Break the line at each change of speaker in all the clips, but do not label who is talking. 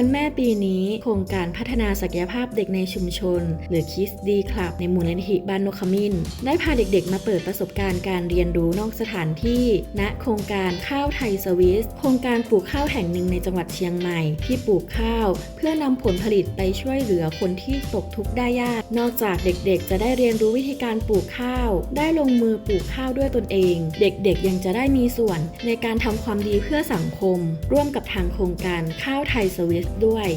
วันแม่ปีนี้โครงการพัฒนาศักยภาพเด็กในชุมชน หรือคิสดีคลับในมูลนิธิบ้านนกขมิ้น ได้พาเด็กๆ มาเปิดประสบการณ์การเรียนรู้นอกสถานที่ ณโครงการข้าวไทยสวิส โครงการปลูกข้าวแห่งหนึ่งในจังหวัดเชียงใหม่ ที่ปลูกข้าว เพื่อนำผลผลิตไปช่วยเหลือคนที่ตกทุกข์ได้ยาก นอกจากเด็กๆ จะได้เรียนรู้วิธีการปลูกข้าว ได้ลงมือปลูกข้าวด้วยตนเอง เด็กๆ ยังจะได้มีส่วนในการทำความดีเพื่อสังคม ร่วมกับทางโครงการข้าวไทยสวิสด้วย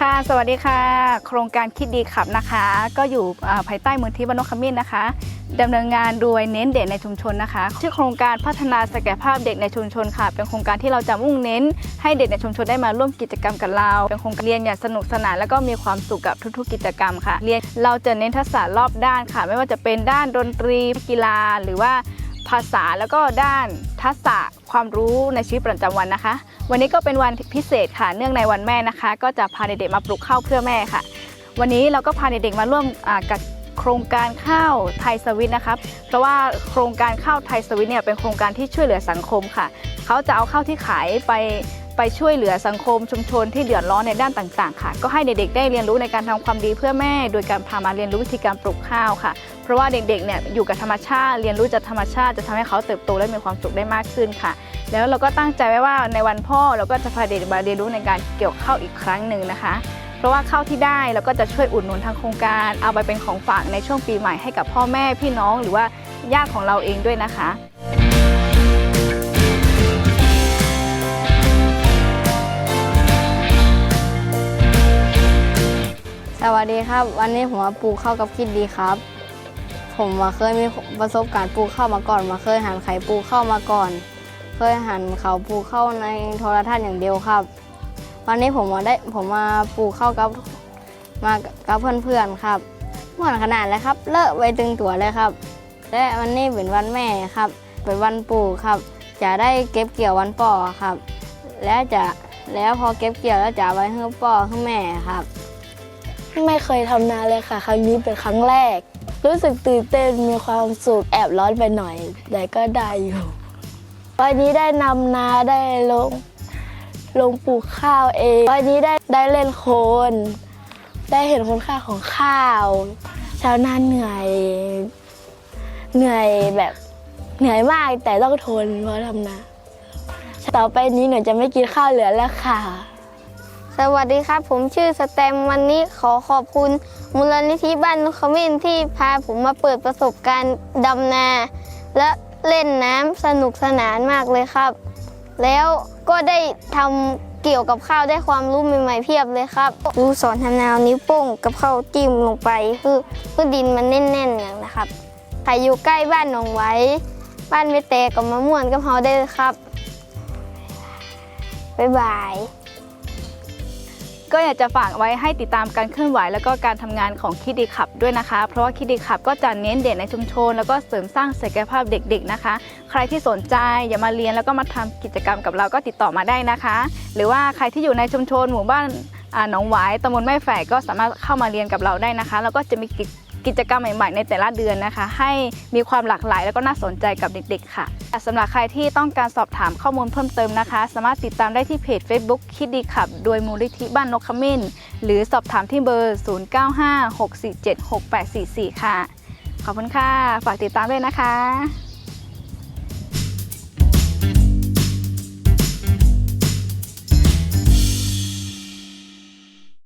ค่ะ สวัสดีค่ะ โครงการคิดดีขับนะคะ ก็อยู่ภายใต้มูลที่บ้านนกขมิ้นนะคะดำเนินงานโดยเน้นเด็กในชุมชนนะคะชื่อโครงการพัฒนาศักยภาพเด็กในชุมชนค่ะ เป็นโครงการที่เราจะมุ่งเน้น ให้เด็กในชุมชนได้มาร่วมกิจกรรมกับเรา เป็นโครงการเรียนอย่างสนุกสนานแล้วก็มีความสุขกับทุกๆ กิจกรรมค่ะ เรียนเราจะเน้นทักษะรอบด้านค่ะ ไม่ว่าจะเป็นด้านดนตรีกีฬา หรือว่าภาษาแล้วก็ด้านทักษะ ความรู้ในชีวิตประจำวันนะคะ วันนี้ก็เป็นวันพิเศษค่ะ เนื่องในวันแม่นะคะ ก็จะพาเด็กๆมาปลูกข้าวเพื่อแม่ค่ะ วันนี้เราก็พาเด็กๆมาร่วมกับโครงการข้าวไทยสวิตนะครับ เพราะว่าโครงการข้าวไทยสวิตเนี่ยเป็นโครงการที่ช่วยเหลือสังคมค่ะ เขาจะเอาข้าวที่ขายไปไปช่วยเหลือสังคมชุมชนที่เดือดร้อนในด้านต่างๆ ค่ะ ก็ให้เด็กๆได้เรียนรู้ในการทำความดีเพื่อแม่ โดยการพามาเรียนรู้วิธีการปลูกข้าวค่ะ เพราะว่าเด็กๆเนี่ยอยู่กับธรรมชาติ เรียนรู้จากธรรมชาติจะทำให้เขาเติบโตและมีความสุขได้มากขึ้นค่ะ แล้วเราก็ตั้งใจไว้ว่าในวันพ่อเราก็จะพาเด็กมาเรียนรู้ในการเกี่ยวข้าวอีกครั้งหนึ่งนะคะ เพราะว่าข้าวที่ได้เราก็จะช่วยอุดหนุนทางโครงการ เอาไปเป็นของฝากในช่วงปีใหม่ให้กับพ่อแม่พี่น้องหรือว่าญาติของเราเองด้วยนะคะ
สวัสดีครับ วันนี้ผมมาปลูกข้าวกับคิดดีครับ ผมมาเคยมีประสบการณ์ปลูกข้าวมาก่อน มาเคยหั่นไข่ปลูกข้าวมาก่อน เคยหั่นเขาปลูกข้าวในโทรทัศน์อย่างเดียวครับ วันนี้ผมมาได้ผมมาปลูกข้าวกับมากับเพื่อนๆครับม่วนขนาดเลยครับ เลอะไปตึงตัวเลยครับ และวันนี้เป็นวันแม่ครับ เป็นวันปลูกครับ จะได้เก็บเกี่ยววันป่อครับ แล้วจะแล้วพอเก็บเกี่ยวแล้วจะไว้ให้ป่อให้แม่ครับ
ไม่เคยทำนาเลยค่ะ ครั้งนี้เป็นครั้งแรก รู้สึกตื่นเต้นมีความสุขแอบร้อนไปหน่อย แต่ก็ได้อยู่ วันนี้ได้นำนาได้ลง ลงปลูกข้าวเอง วันนี้ได้ได้เล่นโคน ได้เห็นคุณค่าของข้าวชาวนาเหนื่อย เหนื่อยแบบเหนื่อยมากแต่ต้องทนเพราะทำนาต่อไปนี้หนูจะไม่กินข้าวเหลือแล้วค่ะ
สวัสดีครับ ผมชื่อสแตมวันนี้ขอขอบคุณ มูลนิธิบ้านนกขมิ้นที่พาผมมาเปิดประสบการณ์ดำนา และ เล่นน้ำสนุกสนานมากเลยครับ แล้วก็ได้ทำเกี่ยวกับข้าวได้ความรู้ใหม่ๆเพียบเลยครับครูสอนทำนาเอานิ้วโป้งกับข้าวจิ้มลงไปเพื่อเพื่อดินมันแน่นๆอย่างนะครับใครอยู่ใกล้บ้านหนองไว้ บ้านไม่เตะกับมะม่วนกับเฮาได้เลยครับบ๊ายบาย
ก็อยากจะฝากไว้ให้ติดตามการเคลื่อนไหว แล้วก็การทำงานของคิดดีขับด้วยนะคะ เพราะว่าคิดดีขับก็จะเน้นเด็กในชุมชน แล้วก็เสริมสร้างศักยภาพเด็กๆนะคะ ใครที่สนใจอย่ามาเรียนแล้วก็มาทำกิจกรรมกับเราก็ติดต่อมาได้นะคะ หรือว่าใครที่อยู่ในชุมชนหมู่บ้านหนองหวายตำบลแม่แฝกก็สามารถเข้ามาเรียนกับเราได้นะคะ แล้วก็จะมีกิจ กิจกรรมใหม่ๆในแต่ละเดือนนะคะ ให้มีความหลากหลายแล้วก็น่าสนใจกับเด็กๆ ค่ะสำหรับใครที่ต้องการสอบถามข้อมูลเพิ่มเติมนะคะ สามารถติดตามได้ที่เพจ Facebook คิดดีขับ โดยมูลนิธิบ้านนกขมิ้น หรือสอบถามที่เบอร์ 0956476844 ค่ะ ขอบคุณค่ะ ฝากติดตามด้วยนะคะ